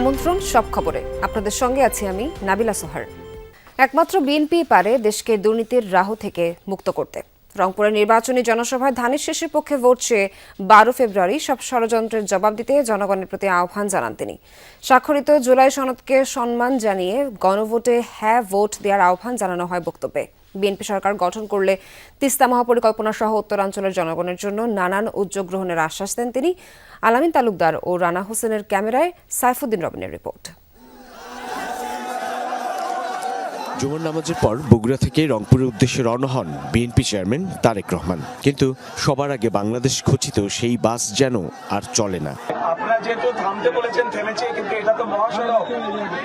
আমন্ত্রণ, সব খবরে। আপনাদের সঙ্গে আছি আমি নাবিলা সোহার। একমাত্র বিএনপি পারে দেশকে দুর্নীতির রাহ থেকে মুক্ত করতে। রংপুরের নির্বাচনী জনসভায় ধানের শেষের পক্ষে ভোট চেয়ে বারো ফেব্রুয়ারি সব ষড়যন্ত্রের জবাব দিতে জনগণের প্রতি আহ্বান জানান তিনি। স্বাক্ষরিত জুলাই সনদকে সম্মান জানিয়ে গণভোটে হ্যাঁ ভোট দেওয়ার আহ্বান জানানো হয় বক্তব্যে। বিএনপি সরকার গঠন করলে তিস্তা মহাপরিকল্পনা সহ উত্তরাঞ্চলের জনগণের জন্য নানান উদ্যোগ গ্রহণের আশ্বাস দেন তিনি। আলামিন তালুকদার ও রানা হোসেনের ক্যামেরায় সাইফুদ্দিন রবিনের রিপোর্ট। জুমার নামাজের পর বগুড়া থেকে রংপুরের উদ্দেশ্যে রওনা হন বিএনপি চেয়ারম্যান তারেক রহমান। কিন্তু সবার আগে বাংলাদেশ খচিত সেই বাস যেন আর চলে না। আপনারা যেহেতু থামতে বলেছেন থেমেছে কিন্তু এটা তো মহাসড়ক।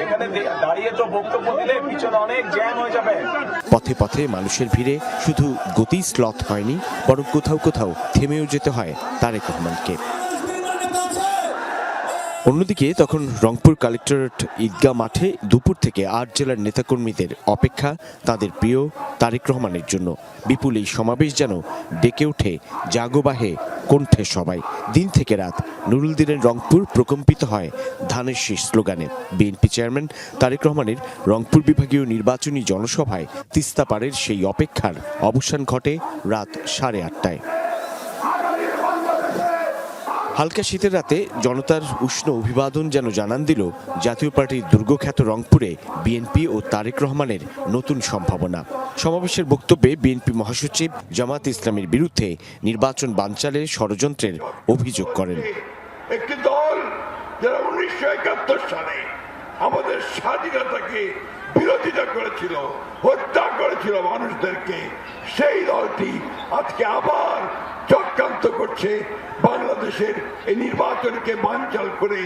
এখানে দাঁড়িয়ে তো বক্তব্য দিলে পিছনে অনেক জ্যাম হয়ে যাবে। পথে পথে মানুষের ভিড়ে শুধু গতি স্লথ হয়নি বরং কোথাও কোথাও থেমেও যেতে হয় তারেক রহমানকে। অন্যদিকে, তখন রংপুর কালেক্টরেট ঈদগাহ মাঠে দুপুর থেকে আট জেলার নেতাকর্মীদের অপেক্ষা তাদের প্রিয় তারেক রহমানের জন্য। বিপুল এই সমাবেশ যেন ডেকে ওঠে জাগোবাহে কণ্ঠে সবাই। দিন থেকে রাত নুরুল দিনের রংপুর প্রকম্পিত হয় ধানের শীষ স্লোগানে। বিএনপি চেয়ারম্যান তারেক রহমানের রংপুর বিভাগীয় নির্বাচনী জনসভায় তিস্তা পাড়ের সেই অপেক্ষার অবসান ঘটে রাত সাড়ে আটটায়। হালকা শীতের রাতে জনতার উষ্ণ অভিবাদন যেন জানান দিল জাতীয় পার্টির দুর্গখ্যাত রংপুরে বিএনপি ও তারেক রহমানের নতুন সম্ভাবনা। সমাবেশের বক্তব্যে বিএনপি মহাসচিব জামাত ইসলামের বিরুদ্ধে নির্বাচন বানচালে ষড়যন্ত্রের অভিযোগ করেন। একটি দল যারা উনিশশো একাত্তর সালে আমাদের স্বাধীনতাকে বিরোধিতা করেছিল, হত্যা করেছিল মানুষদেরকে, সেই দলটি আজকে আবার চক্রান্ত করছে বাংলাদেশের এই নির্বাচনকে বানচাল করে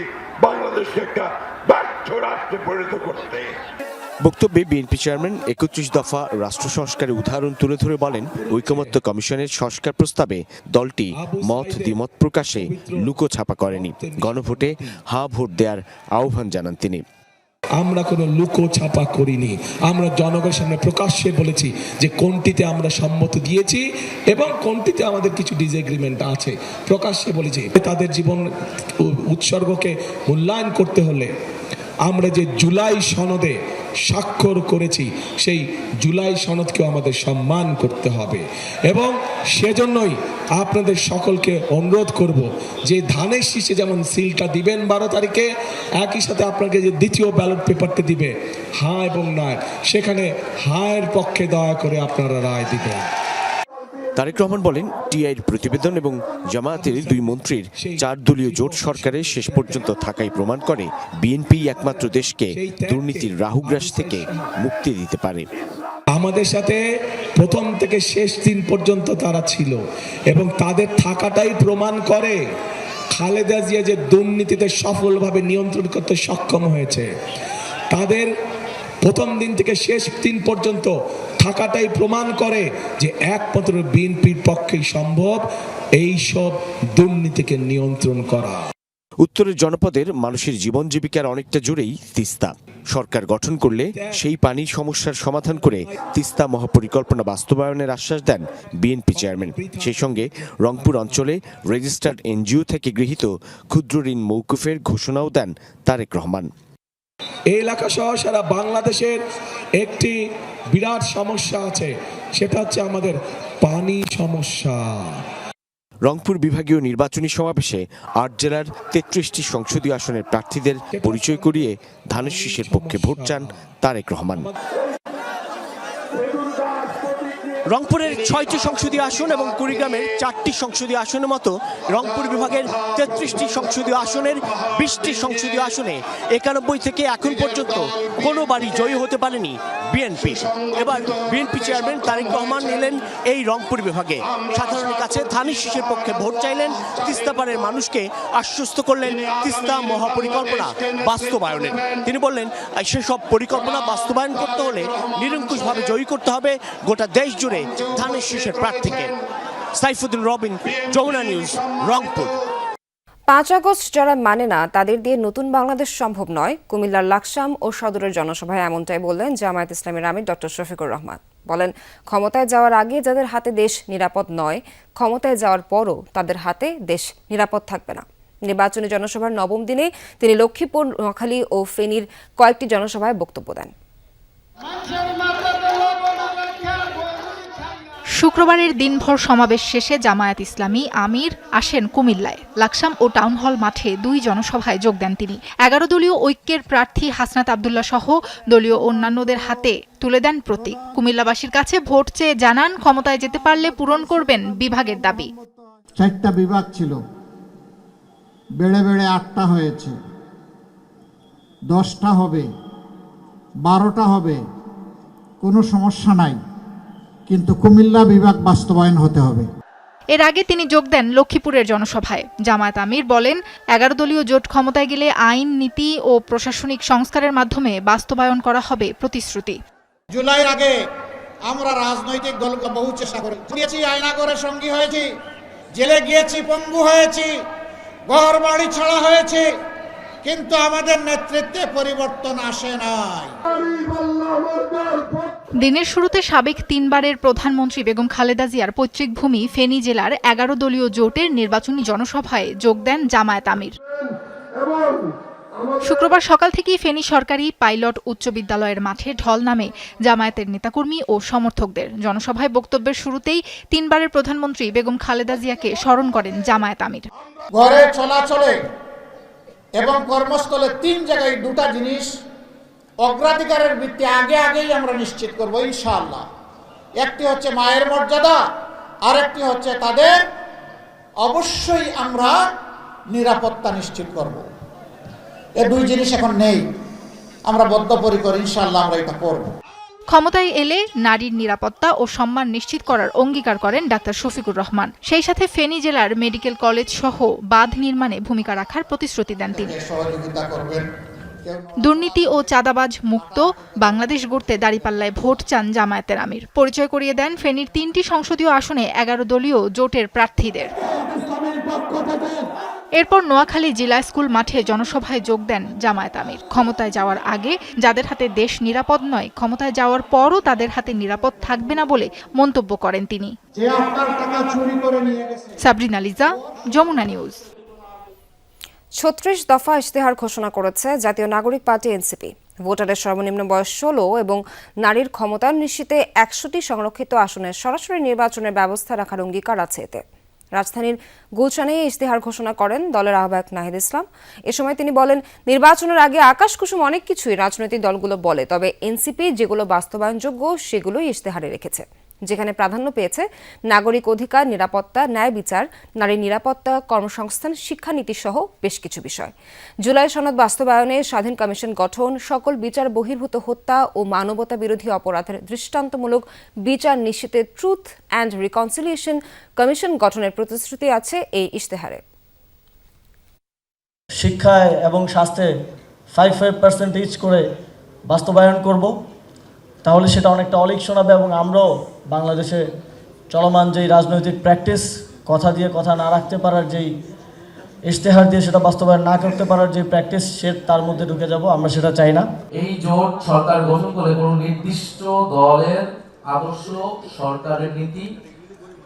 বাংলাদেশকে একটা ব্যর্থ রাষ্ট্রে পরিণত করতে। বক্তব্যে বিএনপি চেয়ারম্যান একত্রিশ দফা রাষ্ট্র সংস্কারের উদাহরণ তুলে ধরে বলেন, ঐকমত্য কমিশনের সংস্কার প্রস্তাবে দলটি মত দ্বিমত প্রকাশে লুকো ছাপা করেনি। গণভোটে হা ভোট দেওয়ার আহ্বান জানান তিনি। আমরা কোনো লুকো ছাপা করিনি। আমরা জনগণের সামনে প্রকাশ্যে বলেছি যে কোনটিতে আমরা সম্মত দিয়েছি এবং কোনটিতে আমাদের কিছু ডিসএগ্রিমেন্ট আছে। প্রকাশ্যে বলেছি তাদের জীবন উৎসর্গকে মূল্যায়ন করতে হলে আমরা যে জুলাই সনদে স্বাক্ষর করেছি, সেই জুলাই সনদকেও আমাদের সম্মান করতে হবে। এবং সেজন্যই আপনাদের সকলকে অনুরোধ করব যে ধানের শীষে যেমন সিলটা দিবেন বারো তারিখে, একই সাথে আপনাকে যে দ্বিতীয় ব্যালট পেপারটা দিবে হ্যাঁ এবং নয়, সেখানে হায়ের পক্ষে দয়া করে আপনারা রায় দিবেন। তারেক রহমান বলেন, টিআইয়ের প্রতিবেদন এবং জামায়াতের দুই মন্ত্রীর চার দলীয় জোট সরকারের শেষ পর্যন্ত থাকাই প্রমাণ করে বিএনপি একমাত্র দেশকে দুর্নীতির রাহুগ্রাস থেকে মুক্তি দিতে পারে। আমাদের সাথে প্রথম থেকে শেষ দিন পর্যন্ত তারা ছিল এবং তাদের থাকাটাই প্রমাণ করে খালেদা জিয়া যে দুর্নীতিতে সফলভাবে নিয়ন্ত্রণ করতে সক্ষম হয়েছে। তাদের প্রথম দিন থেকে শেষ দিন পর্যন্ত থাকাটাই প্রমাণ করে যে একমাত্র বিএনপির পক্ষেই সম্ভব এই সব দুর্নীতিকে নিয়ন্ত্রণ করা। উত্তরের জনপদের মানুষের জীবন জীবিকার অনেকটা জুড়েই তিস্তা। সরকার গঠন করলে সেই পানি সমস্যার সমাধান করে তিস্তা মহাপরিকল্পনা বাস্তবায়নের আশ্বাস দেন বিএনপি চেয়ারম্যান। সেই সঙ্গে রংপুর অঞ্চলে রেজিস্টার্ড এনজিও থেকে গৃহীত ক্ষুদ্র ঋণ মৌকুফের ঘোষণাও দেন তারেক রহমান। এই এলাকা সহ সারা বাংলাদেশের একটি বিরাট সমস্যা আছে। সেটা হচ্ছে আমাদের পানি সমস্যা। রংপুর বিভাগীয় নির্বাচনী সমাবেশে আট জেলার তেত্রিশটি সংসদীয় আসনের প্রার্থীদের পরিচয় করিয়ে ধানের শীষের পক্ষে ভোট চান তারেক রহমান। রংপুরের ছয়টি সংসদীয় আসন এবং কুড়িগ্রামের চারটি সংসদীয় আসনের মতো রংপুর বিভাগের তেত্রিশটি সংসদীয় আসনের বিশটি সংসদীয় আসনে একানব্বই থেকে এখন পর্যন্ত কোনো বাড়ি জয়ী হতে পারেনি বিএনপি। এবার বিএনপি চেয়ারম্যান তারেক রহমান এলেন এই রংপুর বিভাগে। সাধারণের কাছে ধানি শীষের পক্ষে ভোট চাইলেন তিস্তাপাড়ের মানুষকে আশ্বস্ত করলেন তিস্তা মহাপরিকল্পনা বাস্তবায়নের। তিনি বললেন সেসব পরিকল্পনা বাস্তবায়ন করতে হলে নিরঙ্কুশভাবে জয়ী করতে হবে, গোটা দেশ জুড়ে ধানের শীষের প্রার্থীকে সাইফুদ্দিন রবিন যমুনা নিউজ রংপুর পাঁচ আগস্ট যারা মানে না তাদের দিয়ে নতুন বাংলাদেশ সম্ভব নয়। কুমিল্লার লাকসাম ও সদরের জনসভায় এমনটাই বললেন জামায়াত ইসলামের আমির ডক্টর শফিকুর রহমান। বলেন ক্ষমতায় যাওয়ার আগে যাদের হাতে দেশ নিরাপদ নয় ক্ষমতায় যাওয়ার পরও তাদের হাতে দেশ নিরাপদ থাকবে না। নির্বাচনী জনসভার নবম দিনে তিনি লক্ষ্মীপুর নোয়াখালী ও ফেনীর কয়েকটি জনসভায় বক্তব্য দেন। শুক্রবারের দিনভর সমাবেশ শেষে জামায়াত ইসলামী আমির আসেন কুমিল্লায়। লাকসাম ও টাউন হল মাঠে দুই জনসভায় যোগ দেন তিনি। এগারো দলীয় ঐক্যের প্রার্থী হাসনাত আবদুল্লাহ সহ দলীয় অন্যান্যদের হাতে তুলে দেন প্রতীক। কুমিল্লাবাসীর কাছে ভোট চেয়ে জানান, ক্ষমতায় যেতে পারলে পূরণ করবেন বিভাগের দাবি। চারটা বিভাগ ছিল। বেড়ে বেড়ে আটটা হয়েছে। দশটা হবে, বারোটা হবে। কোনো সমস্যা নাই। কিন্তু কুমিল্লা বিভাগ বাস্তবায়ন হতে হবে। এর আগে তিনি যোগ দেন লক্ষ্মীপুরের জনসভায়। জামায়াত আমির বলেন এগারো দলীয় জোট ক্ষমতায় গেলে আইন নীতি ও প্রশাসনিক সংস্কারের মাধ্যমে বাস্তবায়ন করা হবে প্রতিশ্রুতি। জুলাইয়ের আগে আমরা রাজনৈতিক দলকে বহু চেষ্টা করে গিয়েছি আয়নাগরের সঙ্গী হয়েছি জেলে গিয়েছি পঙ্গু হয়েছি ঘর বাড়ি ছাড়া হয়েছে কিন্তু আমাদের নেতৃত্বে পরিবর্তন আসে নাই। দিনের শুরুতে সাবেক তিনবারের প্রধানমন্ত্রী বেগম খালেদা জিয়ার পৈতৃক ভূমি ফেনী জেলার এগারো দলীয় জোটের নির্বাচনী জনসভায় যোগ দেন জামায়াত আমির। শুক্রবার সকাল থেকেই ফেনী সরকারি পাইলট উচ্চ বিদ্যালয়ের মাঠে ঢল নামে জামায়াতের নেতাকর্মী ও সমর্থকদের। জনসভায় বক্তব্যের শুরুতেই তিনবারের প্রধানমন্ত্রী বেগম খালেদা জিয়াকে স্মরণ করেন জামায়াত আমির। ঘরে চলাচলে এবং কর্মস্থলে তিন জায়গায় দুটা জিনিস অগ্রাধিকারের ভিত্তি আগে আগেই আমরা নিশ্চিত করব ইনশাআল্লাহ। একটি হচ্ছে মায়ের মর্যাদা আরেকটি হচ্ছে তাদের অবশ্যই আমরা নিরাপত্তা নিশ্চিত করব। এ দুই জিনিস এখন নেই। আমরা বদ্ধপরিকর ইনশাআল্লাহ আমরা এটা করব। ক্ষমতায় এলে নারীর নিরাপত্তা ও সম্মান নিশ্চিত করার অঙ্গীকার করেন ডাক্তার শফিকুর রহমান। সেই সাথে ফেনী জেলার মেডিকেল কলেজ সহ বাঁধ নির্মাণে ভূমিকা রাখার প্রতিশ্রুতি দেন তিনি। সহযোগিতা করবেন। দুর্নীতি ও চাঁদাবাজ মুক্ত বাংলাদেশ গড়তে দাঁড়িপাল্লায় ভোট চান জামায়াতের আমির। পরিচয় করিয়ে দেন ফেনীর তিনটি সংসদীয় আসনে এগারো দলীয় জোটের প্রার্থীদের। এরপর নোয়াখালী জেলা স্কুল মাঠে জনসভায় যোগ দেন জামায়াত আমির। ক্ষমতায় যাওয়ার আগে যাদের হাতে দেশ নিরাপদ নয়, ক্ষমতায় যাওয়ার পরও তাদের হাতে নিরাপদ থাকবে না বলে মন্তব্য করেন তিনি। সাবরিনা লিজা, যমুনা নিউজ। ছত্রিশ দফা ইশতেহার ঘোষণা করেছে জাতীয় নাগরিক পার্টি এনসিপি। ভোটারের সর্বনিম্ন বয়স ষোলো এবং নারীর ক্ষমতায়ন নিশ্চিতে একশোটি সংরক্ষিত আসনে সরাসরি নির্বাচনের ব্যবস্থা রাখার অঙ্গীকার আছে এতে। রাজধানীর গুলশানে ইশতেহার ঘোষণা করেন দলের আহ্বায়ক নাহিদ ইসলাম। এ সময় তিনি বলেন, নির্বাচনের আগে আকাশ কুসুম অনেক কিছুই রাজনৈতিক দলগুলো বলে, তবে এনসিপি যেগুলো বাস্তবায়নযোগ্য সেগুলোই ইশতেহারে রেখেছে। যেখানে প্রাধান্য পেয়েছে নাগরিক অধিকার, নিরাপত্তা, ন্যায় বিচার, নারী নিরাপত্তা, কর্মসংস্থান, শিক্ষানীতি সহ বেশ কিছু বিষয়। জুলাই সনদ বাস্তবায়নে স্বাধীন কমিশন গঠন, সকল বিচার বহির্ভূত হত্যা ও মানবতা বিরোধী অপরাধের দৃষ্টান্তমূলক বিচার নিশ্চিতে ট্রুথ অ্যান্ড রিকনসিলিয়েশন কমিশন গঠনের প্রতিশ্রুতি আছে এই ইশতেহারে। শিক্ষায় এবং স্বাস্থ্যে ফাইভ ফাইভ পার্সেন্টেজ করে বাস্তবায়ন করব। তাহলে সেটা অনেকটা অলিক শোনাবে এবং আমরাও বাংলাদেশে চলমান যেই রাজনৈতিক প্র্যাকটিস কথা দিয়ে কথা না রাখতে পারার যেই ইশতেহার দিয়ে সেটা বাস্তবায়ন না করতে পারার যে প্র্যাকটিস সে তার মধ্যে ঢুকে যাব, আমরা সেটা চাই না। এই জোট সরকার গঠন করে কোনো নির্দিষ্ট দলের আদর্শ সরকারের নীতি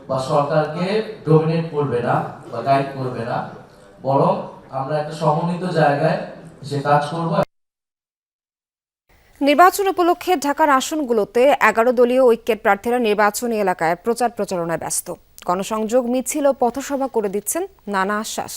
বা সরকারকে ডমিনেট করবে না বা গাইড করবে না। বরং আমরা একটা সমন্বিত জায়গায় সে কাজ করব নির্বাচন উপলক্ষে ঢাকার আসনগুলোতে এগারো দলীয় ঐক্যের প্রার্থীরা নির্বাচনী এলাকায় প্রচার প্রচারণায় ব্যস্ত। গণসংযোগ, মিছিল ও পথসভা করে দিচ্ছেন নানা আশ্বাস।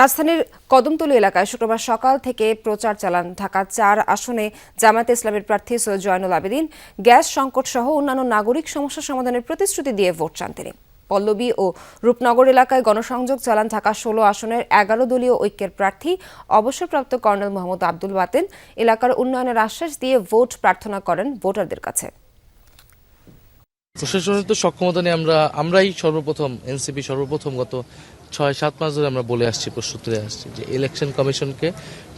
রাজধানীর কদমতলী এলাকায় শুক্রবার সকাল থেকে প্রচার চালান ঢাকা চার আসনে জামায়াত ইসলামের প্রার্থী সৈয়দ জয়নুল আবেদিন। গ্যাস সংকট সহ অন্যান্য নাগরিক সমস্যা সমাধানের প্রতিশ্রুতি দিয়ে ভোট চান তিনি। পল্লবী ও রূপনগর এলাকায় গণসংযোগ চালান ঢাকা ষোলো আসনের এগারো দলীয় ঐক্যের প্রার্থী, অবসরপ্রাপ্ত কর্নেল মোহাম্মদ আব্দুল বাতেন এলাকার উন্নয়নের আশ্বাস দিয়ে ভোট প্রার্থনা করেন ভোটারদের কাছে। প্রশাসনের তো সক্ষমতা নিয়ে আমরা, আমরাই সর্বপ্রথম, এনসিপি সর্বপ্রথম গত ছয়, সাত মাস ধরে আমরা বলে আসছি, প্রস্তুত আসছি যে ইলেকশন কমিশনকে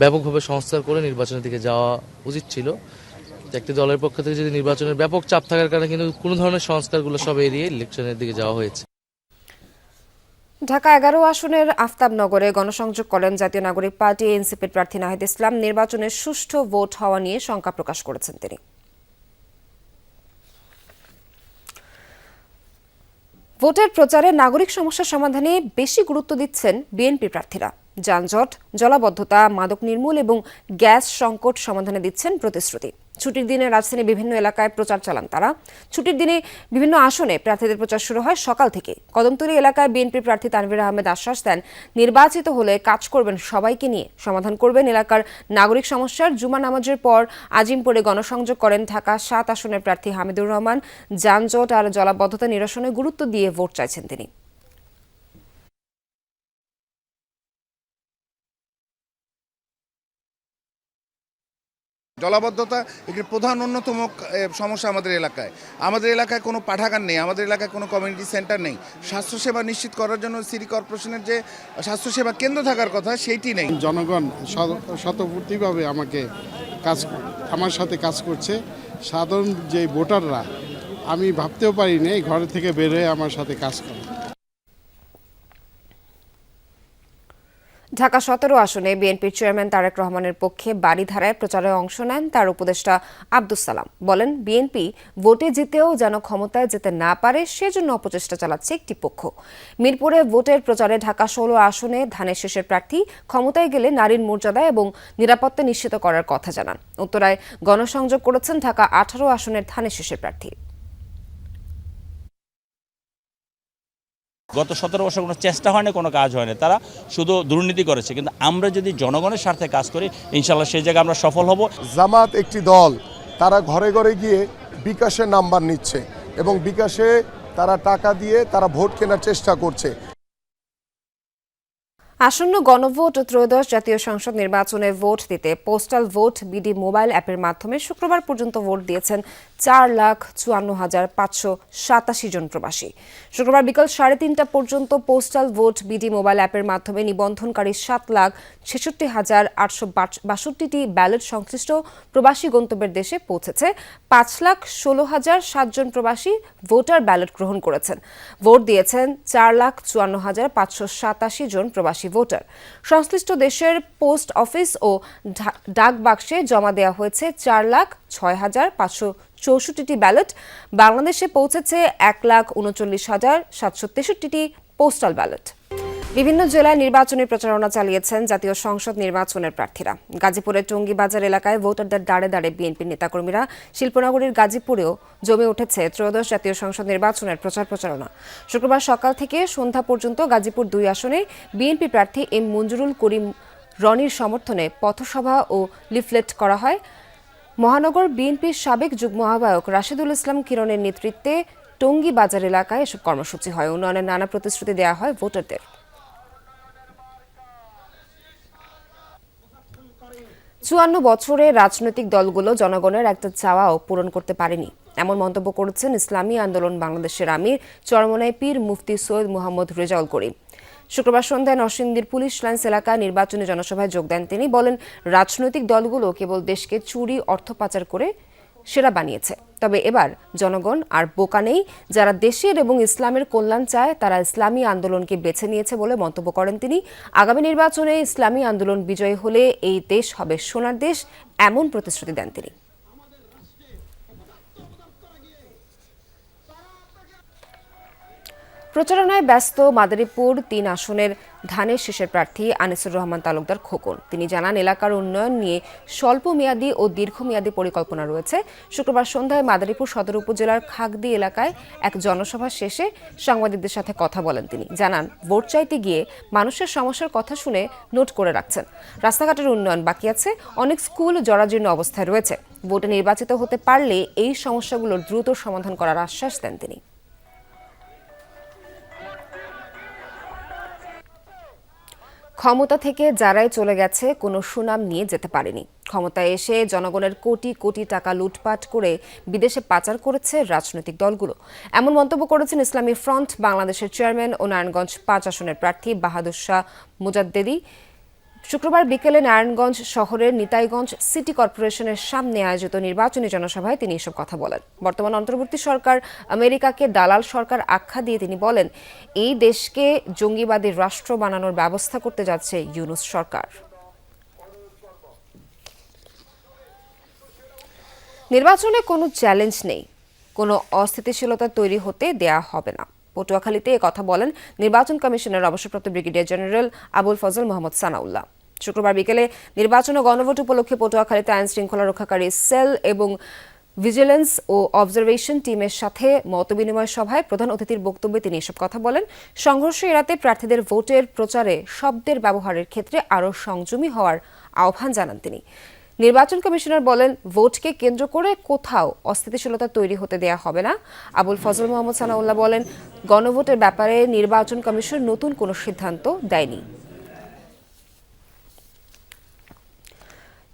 ব্যাপকভাবে সংস্কার করে নির্বাচনের দিকে যাওয়া উচিত ছিল। একটি দলের পক্ষ থেকে যদি নির্বাচনের ব্যাপক চাপ থাকার কারণে কিন্তু কোনো ধরনের সংস্কারগুলো সব এড়িয়ে ইলেকশনের দিকে যাওয়া হয়েছে। ঢাকা এগারো আসনের আফতাবনগরে গণসংযোগ করেন জাতীয় নাগরিক পার্টি এনসিপির প্রার্থী নাহিদ ইসলাম। নির্বাচনের সুষ্ঠু ভোট হওয়া নিয়ে শঙ্কা প্রকাশ করেছেন তিনি। ভোটের প্রচারে নাগরিক সমস্যা সমাধানে বেশি গুরুত্ব দিচ্ছেন বিএনপি প্রার্থীরা। যানজট, জলাবদ্ধতা, মাদক নির্মূল এবং গ্যাস সংকট সমাধানে দিচ্ছেন প্রতিশ্রুতি। ছুটির দিনে রাজধানীর বিভিন্ন এলাকায় প্রচার চালান তারা। ছুটির দিনে বিভিন্ন আসনে প্রার্থীদের প্রচার শুরু হয় সকাল থেকে। কদমতলী এলাকায় বিএনপি প্রার্থী তানভীর আহমেদ আশ্বাস দেন, নির্বাচিত হলে কাজ করবেন সবাইকে নিয়ে। সমাধান করবেন এলাকার নাগরিক সমস্যার। জুমা নামাজের পর আজিমপুরে গণসংযোগ করেন ঢাকা সাত আসনের প্রার্থী হামিদুর রহমান। যানজট আর জলাবদ্ধতা নিরসনে গুরুত্ব দিয়ে ভোট চাইছেন তিনি। জলাবদ্ধতা একটি প্রধান অন্যতম সমস্যা আমাদের এলাকায়। আমাদের এলাকায় কোনো পাঠাগার নেই, আমাদের এলাকায় কোনো কমিউনিটি সেন্টার নেই। স্বাস্থ্যসেবা নিশ্চিত করার জন্য সিটি কর্পোরেশনের যে স্বাস্থ্যসেবা কেন্দ্র থাকার কথা, সেইটি নেই। জনগণ স্বতঃস্ফূর্তভাবে আমাকে কাজ, আমার সাথে কাজ করছে। সাধারণ যে ভোটাররা, আমি ভাবতেও পারি নাই ঘরে থেকে বের হয়ে আমার সাথে কাজ করে। ঢাকা সতেরো আসনে বিএনপির চেয়ারম্যান তারেক রহমানের পক্ষে বাড়িধারায় প্রচারে অংশ নেন তার উপদেষ্টা আব্দুস সালাম। বলেন, বিএনপি ভোটে জিতেও যেন ক্ষমতায় যেতে না পারে, সেজন্য অপচেষ্টা চালাচ্ছে একটি পক্ষ। মিরপুরে ভোটের প্রচারে ঢাকা ষোলো আসনে ধানের শেষের প্রার্থী ক্ষমতায় গেলে নারীর মর্যাদা এবং নিরাপত্তা নিশ্চিত করার কথা জানান। উত্তরায় গণসংযোগ করেছেন ঢাকা আঠারো আসনের ধানের শেষের প্রার্থী। গত সতেরো বছর কোনো চেষ্টা হয়নি কোনো কাজ হয়নি। তারা শুধু দুর্নীতি করেছে। কিন্তু আমরা যদি জনগণের স্বার্থে কাজ করি ইনশাল্লাহ সেই জায়গায় আমরা সফল হব। জামাত একটি দল তারা ঘরে ঘরে গিয়ে বিকাশের নাম্বার নিচ্ছে এবং বিকাশে তারা টাকা দিয়ে তারা ভোট কেনার চেষ্টা করছে। আসন্ন গণভোট ও ত্রয়োদশ জাতীয় সংসদ নির্বাচনে ভোট দিতে পোস্টাল ভোট বিডি মোবাইল অ্যাপের মাধ্যমে শুক্রবার পর্যন্ত ভোট দিয়েছেন চার লাখ চুয়ান্ন হাজার পাঁচশো সাতাশি জন প্রবাসী। শুক্রবার বিকাল সাড়ে তিনটা পর্যন্ত পোস্টাল ভোট বিডি মোবাইল অ্যাপের মাধ্যমে নিবন্ধনকারী সাত লাখ ছেষট্টি হাজার আটশো বাষট্টিটি ব্যালট সংশ্লিষ্ট প্রবাসী গন্তব্যের দেশে পৌঁছেছে। পাঁচ লাখ ষোলো হাজার সাতজন প্রবাসী ভোটার ব্যালট গ্রহণ করেছেন। ভোট দিয়েছেন চার লাখ চুয়ান্ন হাজার পাঁচশো সাতাশি জন প্রবাসী ভোটার। সংশ্লিষ্ট দেশের পোস্ট অফিস ও ডাক বাক্সে জমা দেওয়া হয়েছে চার লাখ ছয় হাজার পাঁচশো চৌষট্টিটি ব্যালট। বাংলাদেশে পৌঁছেছে এক লাখ উনচল্লিশ হাজার সাতশো তেষট্টিটি পোস্টাল ব্যালট। বিভিন্ন জেলায় নির্বাচনী প্রচারণা চালিয়েছেন জাতীয় সংসদ নির্বাচনের প্রার্থীরা। গাজীপুরের টঙ্গীবাজার এলাকায় ভোটারদের দাঁড়ে দাঁড়ে বিএনপির নেতাকর্মীরা শিল্পনগরীর গাজীপুরেও জমে উঠেছে ত্রয়োদশ জাতীয় সংসদ নির্বাচনের প্রচার প্রচারণা। শুক্রবার সকাল থেকে সন্ধ্যা পর্যন্ত গাজীপুর দুই আসনে বিএনপি প্রার্থী এম মঞ্জুরুল করিম রনির সমর্থনে পথসভা ও লিফলেট করা হয়। মহানগর বিএনপির সাবেক যুগ্ম আহ্বায়ক রাশেদুল ইসলাম কিরণের নেতৃত্বে টঙ্গী বাজার এলাকায় এসব কর্মসূচি হয়। উন্নয়নের নানা প্রতিশ্রুতি দেওয়া হয় ভোটারদের। চুয়ান্ন বছরে রাজনৈতিক দলগুলো জনগণের একটা চাওয়াও পূরণ করতে পারেনি। এমন মন্তব্য করেছেন ইসলামী আন্দোলন বাংলাদেশের আমির চরমনায় পীর মুফতি সৈয়দ মোহাম্মদ রেজাউল করিম। শুক্রবার সন্ধ্যায় নরসিংদীর পুলিশ লাইন্স এলাকায় নির্বাচনী জনসভায় যোগ দেন তিনি। বলেন, রাজনৈতিক দলগুলো কেবল দেশকে চুরি, অর্থ পাচার করে সেরা বানিয়েছে। তবে এবার জনগণ আর বোকা নেই। যারা দেশের এবং ইসলামের কল্যাণ চায়, তারা ইসলামী আন্দোলনকে বেছে নিয়েছে বলে মন্তব্য করেন তিনি। আগামী নির্বাচনে ইসলামী আন্দোলন বিজয়ী হলে এই দেশ হবে সোনার দেশ, এমন প্রতিশ্রুতি দেন তিনি। প্রচারণায় ব্যস্ত মাদারীপুর তিন আসনের ধানের শীষের প্রার্থী আনিসুর রহমান তালুকদার খোকন। তিনি জানান, এলাকার উন্নয়ন নিয়ে স্বল্প মেয়াদী ও দীর্ঘমেয়াদী পরিকল্পনা রয়েছে। শুক্রবার সন্ধ্যায় মাদারীপুর সদর উপজেলার খাগদি এলাকায় এক জনসভা শেষে সাংবাদিকদের সাথে কথা বলেন তিনি। জানান ভোট চাইতে গিয়ে মানুষের সমস্যার কথা শুনে নোট করে রাখছেন। রাস্তাঘাটের উন্নয়ন বাকি আছে, অনেক স্কুল জরাজীর্ণ অবস্থায় রয়েছে। ভোটে নির্বাচিত হতে পারলে এই সমস্যাগুলোর দ্রুত সমাধান করার আশ্বাস দেন তিনি। ক্ষমতা থেকে যারাই চলে গেছে, কোনো সুনাম নিয়ে যেতে পারেনি। ক্ষমতায় এসে জনগণের কোটি কোটি টাকা লুটপাট করে বিদেশে পাচার করেছে রাজনৈতিক দলগুলো। এমন মন্তব্য করেছেন ইসলামী ফ্রন্ট বাংলাদেশের চেয়ারম্যান ও নারায়ণগঞ্জ পাঁচ আসনের প্রার্থী বাহাদুর শাহ মুজাদ্দেদি। শুক্রবার বিকেলে নারায়ণগঞ্জ শহরের নিতাইগঞ্জ সিটি কর্পোরেশনের সামনে আয়োজিত নির্বাচনী জনসভায় তিনি এসব কথা বলেন। বর্তমান অন্তর্বর্তী সরকার আমেরিকাকে দালাল সরকার আখ্যা দিয়ে তিনি বলেন, এই দেশকে জঙ্গিবাদী রাষ্ট্র বানানোর ব্যবস্থা করতে যাচ্ছে ইউনুস সরকার। নির্বাচনে কোনো চ্যালেঞ্জ নেই, কোনো অস্থিতিশীলতা তৈরি হতে দেয়া হবে না। পটুয়াখালীতে কথা বলেন নির্বাচন কমিশনের অবসরপ্রাপ্ত ব্রিগেডিয়ার জেনারেল আবুল ফজল মোহাম্মদ সানাউল্লাহ। শুক্রবার বিকেলে নির্বাচন ও গণভোট উপলক্ষে পটুয়াখালীতে আইন শৃঙ্খলা রক্ষাকারী সেল এবং ভিজিলেন্স ও অবজারভেশন টিমের সাথে মতবিনিময় সভায় প্রধান অতিথির বক্তব্যে তিনি এসব কথা বলেন। সংঘর্ষ এড়াতে প্রার্থীদের ভোটের প্রচারে শব্দের ব্যবহারের ক্ষেত্রে আরও সংযমী হওয়ার আহ্বান জানান তিনি। নির্বাচন কমিশনার বলেন, ভোটকে কেন্দ্র করে কোথাও অস্থিতিশীলতা তৈরি হতে দেয়া হবে না। আবুল ফজল মোহাম্মদ সানাউল্লাহ বলেন, গণভোটের ব্যাপারে নির্বাচন কমিশন নতুন কোনো সিদ্ধান্ত দেয়নি।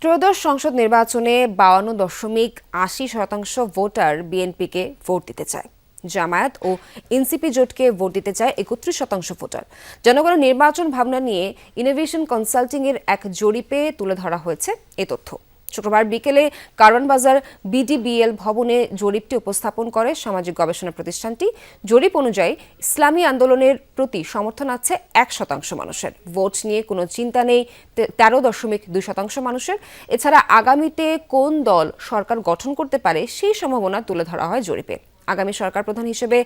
ত্রয়োদশ সংসদ নির্বাচনে বাউান্ন দশমিক আশি শতাংশ ভোটার বিএনপিকে ভোট দিতে চায়। জামায়াত ও এনসিপি জোটকে ভোট দিতে চায় একত্রিশ শতাংশ ভোটার। জনগণের নির্বাচন ভাবনা নিয়ে ইনোভেশন কনসাল্টিংয়ের এক জরিপে তুলে ধরা হয়েছে এ তথ্য। শুক্রবার বিকেলে কারওয়ান বাজার বিডিবিএল ভবনে জরিপটি উপস্থাপন করে সামাজিক গবেষণা প্রতিষ্ঠানটি। জরিপ অনুযায়ী ইসলামী আন্দোলনের প্রতি সমর্থন আছে এক শতাংশ মানুষের। ভোট নিয়ে কোনো চিন্তা নেই তেরো দশমিক দুই শতাংশ মানুষের। এছাড়া আগামীতে কোন দল সরকার গঠন করতে পারে সেই সম্ভাবনা তুলে ধরা হয় জরিপে। আগামী সরকার প্রধান হিসেবে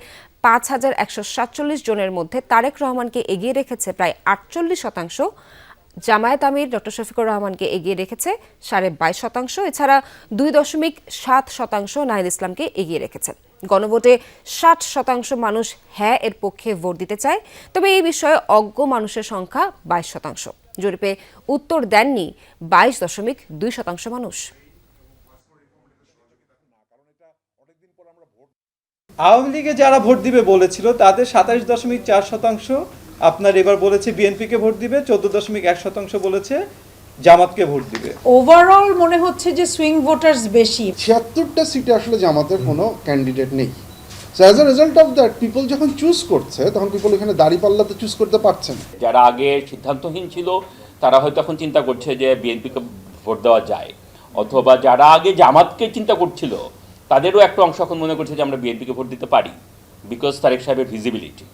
পাঁচ হাজার একশো সাতচল্লিশ জনের মধ্যে তারেক রহমানকে এগিয়ে রেখেছে প্রায় আটচল্লিশ শতাংশ। জামায়াত আমির ডক্টর শফিকুর রহমানকে এগিয়ে রেখেছে সাড়ে বাইশ শতাংশ। এছাড়া দুই দশমিক সাত শতাংশ নাহিদ ইসলামকে এগিয়ে রেখেছে। গণভোটে ষাট শতাংশ মানুষ হ্যাঁ এর পক্ষে ভোট দিতে চায়। তবে এই বিষয়ে অজ্ঞ মানুষের সংখ্যা বাইশ শতাংশ। জরিপে উত্তর দেননি বাইশ দশমিক দুই শতাংশ মানুষ। আওয়ামী লীগে যারা ভোট দিবে বলেছিল, তাদের সাতাশ দশমিক চার শতাংশ আপনার এবার বলেছে বিএনপিকে ভোট দিবে চোদ্দ দশমিক এক শতাংশ বলেছে জামাতকে ভোট দিবে। ওভারঅল মনে হচ্ছে যে সুইং ভোটার্স বেশি। ছিয়াত্তরটা সিটে আসলে জামাতের কোনো ক্যান্ডিডেট নেই। So as a result of that people যখন চুজ করছে তখন পিপল এখানে দাড়ি পাল্লাতে চুজ করতে পারছে না যারা আগে সিদ্ধান্তহীন ছিল তারা হয়তো এখন চিন্তা করছে যে বিএনপিকে ভোট দেওয়া যায়। অথবা যারা আগে জামাতকে চিন্তা করছিল তাদেরও একটা অংশ এখন মনে করছে যে আমরা বিএনপিকে ভোট দিতে পারি বিকজ তারেক সাহেবের ভিজিবিলিটি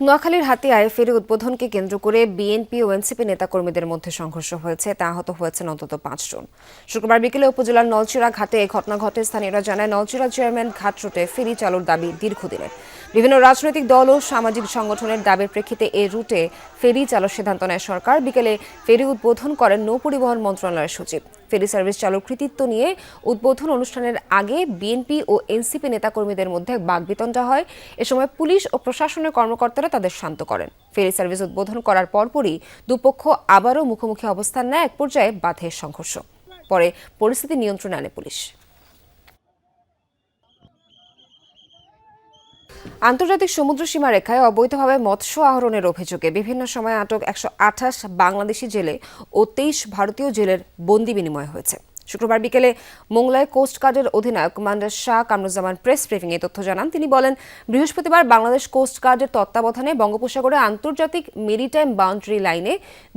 নোয়াখালীর হাতিয়ায় ফেরি উদ্বোধনকে কেন্দ্র করে বিএনপি ও এনসিপি নেতাকর্মীদের মধ্যে সংঘর্ষ হয়েছে। তা আহত হয়েছেন অন্তত পাঁচজন শুক্রবার বিকেলে উপজেলার নলচিরা ঘাটে এই ঘটনা ঘটে। স্থানীয়রা জানায়, নলচিরা চেয়ারম্যান ঘাট রুটে ফেরি চালুর দাবি দীর্ঘদিনের। বিভিন্ন রাজনৈতিক দল ও সামাজিক সংগঠনের দাবির প্রেক্ষিতে এই রুটে ফেরি চালুর সিদ্ধান্ত নেয় সরকার। বিকেলে ফেরি উদ্বোধন করেন নৌ পরিবহন মন্ত্রণালয়ের সচিব। ফেরি সার্ভিস চালুর কৃতিত্ব নিয়ে উদ্বোধন অনুষ্ঠানের আগে বিএনপি ও এনসিপি নেতাকর্মীদের মধ্যে বাগবিতণ্ডা হয়। এ সময় পুলিশ ও প্রশাসনের কর্মকর্তারা তাদের শান্ত করেন। ফেরি সার্ভিস উদ্বোধন করার পরপরই দুপক্ষ আবারও মুখোমুখি অবস্থান নেয়। এক পর্যায়ে বাধে সংঘর্ষ। পরে পরিস্থিতি নিয়ন্ত্রণে আনে পুলিশ। আন্তর্জাতিক সমুদ্র সীমা রেখায় অবৈধভাবে মৎস্য আহরণের অভিযোগে বিভিন্ন সময় আটক একশো আঠাশ বাংলাদেশি জেলে ও তেইশ ভারতীয় জেলের বন্দি বিনিময় হয়েছে। শুক্রবার বিকেলে মোংলায় কোস্টগার্ডের অধিনায়ক commander Shah Kamruzzaman press briefing এ তথ্য জানান। তিনি বলেন, বৃহস্পতিবার বাংলাদেশ কোস্টগার্ডের তত্ত্বাবধানে বঙ্গোপসাগরে আন্তর্জাতিক মেরিটাইম বাউন্ডারি লাইনে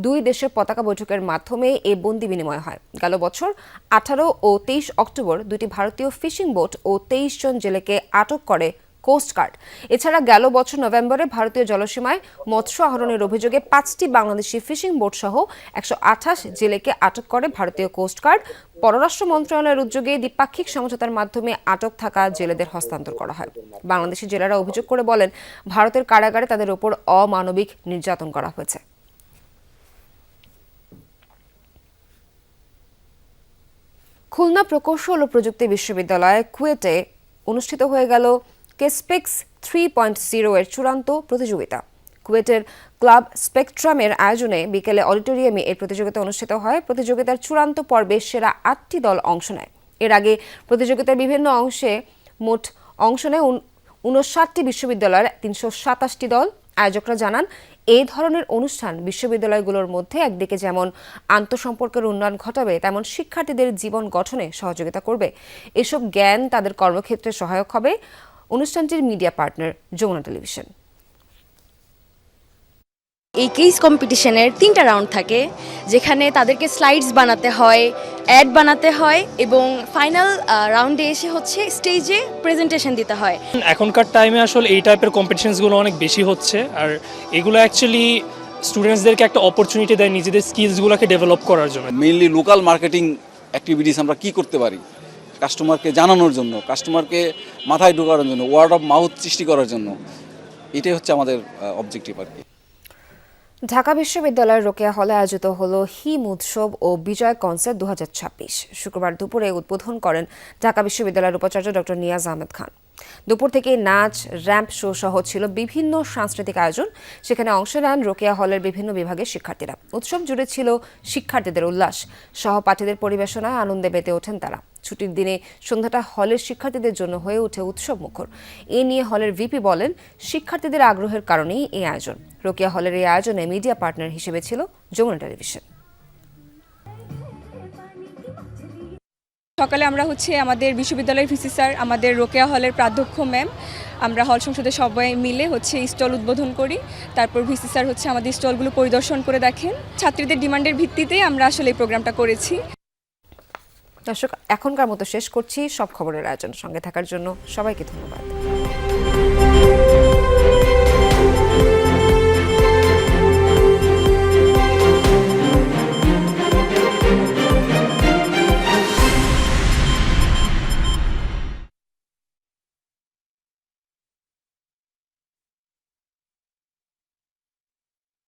দুই দেশের পতাকা বৈঠকের মাধ্যমে এ বন্দি বিনিময় হয়। গেল বছর আঠারো ও তেইশ অক্টোবর দুটি ভারতীয় ফিশিং বোট ও তেইশ জন জেলেকে আটক করে কোস্টগার্ড এছাড়া গেল বছর নভেম্বরে ভারতীয় জলসীমায় মৎস্য আহরণের অভিযোগে পাঁচটি বাংলাদেশি ফিশিং বোট সহ একশো আঠাশ জেলেকে আটক করে ভারতীয় কোস্টগার্ড পররাষ্ট্র মন্ত্রণালয়ের উদ্যোগে দ্বিপাক্ষিক সমঝোতার মাধ্যমে আটক থাকা জেলেদের হস্তান্তর করা হয়। বাংলাদেশি জেলেরা অভিযোগ করে বলেন, ভারতের কারাগারে তাদের ওপর অমানবিক নির্যাতন করা হয়েছে। খুলনা প্রকৌশল ও প্রযুক্তি বিশ্ববিদ্যালয় কুয়েটে অনুষ্ঠিত হয়ে গেল কেসপেক্স থ্রি পয়েন্ট জিরো এর চূড়ান্ত প্রতিযোগিতা। কুয়েটের ক্লাব স্পেকট্রামের আয়োজনে বিকেলে অডিটোরিয়ামে এই প্রতিযোগিতা অনুষ্ঠিত হয়। প্রতিযোগিতার চূড়ান্ত পর্বে সেরা আটটি দল অংশ নেয়। এর আগে প্রতিযোগিতার বিভিন্ন অংশে মোট অংশ নেয় উনষাটটি বিশ্ববিদ্যালয়ের তিনশো সাতাশটি দল। আয়োজকরা জানান এই ধরনের অনুষ্ঠান বিশ্ববিদ্যালয়গুলোর মধ্যে একদিকে যেমন আন্তঃসম্পর্কের উন্নয়ন ঘটাবে, তেমন শিক্ষার্থীদের জীবন গঠনে সহযোগিতা করবে। এসব জ্ঞান তাদের কর্মক্ষেত্রে সহায়ক হবে। অনুষ্ঠানটির মিডিয়া পার্টনার যমুনা টেলিভিশন। এই কেস কম্পিটিশনের তিনটা রাউন্ড থাকে যেখানে তাদেরকে স্লাইডস বানাতে হয় অ্যাড বানাতে হয় এবং ফাইনাল রাউন্ডে এসে হচ্ছে স্টেজে প্রেজেন্টেশন দিতে হয়। এখনকার টাইমে আসলে এই টাইপের কম্পিটিশনসগুলো অনেক বেশি হচ্ছে আর এগুলো অ্যাকচুয়ালি স্টুডেন্টসদেরকে একটা অপরচুনিটি দেয় নিজেদের স্কিলসগুলোকে ডেভেলপ করার জন্য। মেইনলি লোকাল মার্কেটিং অ্যাক্টিভিটিস আমরা কি করতে পারি? কাস্টমারকে জানানোর জন্য কাস্টমারকে মাথায় ঢোকানোর জন্য ওয়ার্ড অফ মাউথ সৃষ্টি করার জন্য, এটাই হচ্ছে আমাদের অবজেক্টিভ আর কি। ঢাকা বিশ্ববিদ্যালয়ের রোকেয়া হলে আয়োজিত হল হিম উৎসব ও বিজয় কনসার্ট দু হাজার ছাব্বিশ। শুক্রবার দুপুরে উদ্বোধন করেন ঢাকা বিশ্ববিদ্যালয়ের উপাচার্য ডক্টর নিয়াজ আহমেদ খান। দুপুর থেকে নাচ, র্যাম্প শো সহ ছিল বিভিন্ন সাংস্কৃতিক আয়োজন। সেখানে অংশ নেন রোকেয়া হলের বিভিন্ন বিভাগের শিক্ষার্থীরা। উৎসব জুড়ে ছিল শিক্ষার্থীদের উল্লাস। সহপাঠীদের পরিবেশনায় আনন্দে মেতে ওঠেন তারা। ছুটির দিনে সন্ধ্যাটা হলের শিক্ষার্থীদের জন্য হয়ে ওঠে উৎসব মুখর। এ নিয়ে হলের ভিপি বলেন, শিক্ষার্থীদের আগ্রহের কারণেই এই আয়োজন। রোকেয়া হলের এই আয়োজনে মিডিয়া পার্টনার হিসেবে ছিল যমুনা টেলিভিশন। সকালে আমরা হচ্ছে আমাদের বিশ্ববিদ্যালয়ের ভিসি স্যার, আমাদের রোকেয়া হলের প্রাধ্যক্ষ ম্যাম, আমরা হল সংসদে সবাই মিলে হচ্ছে স্টল উদ্বোধন করি। তারপর ভিসি স্যার হচ্ছে আমাদের স্টলগুলো পরিদর্শন করে দেখেন। ছাত্রীদের ডিমান্ডের ভিত্তিতে আমরা আসলে এই প্রোগ্রামটা করেছি। দর্শক, এখনকার মতো শেষ করছি। সব খবরের আয়োজন সঙ্গে থাকার জন্য সবাইকে ধন্যবাদ।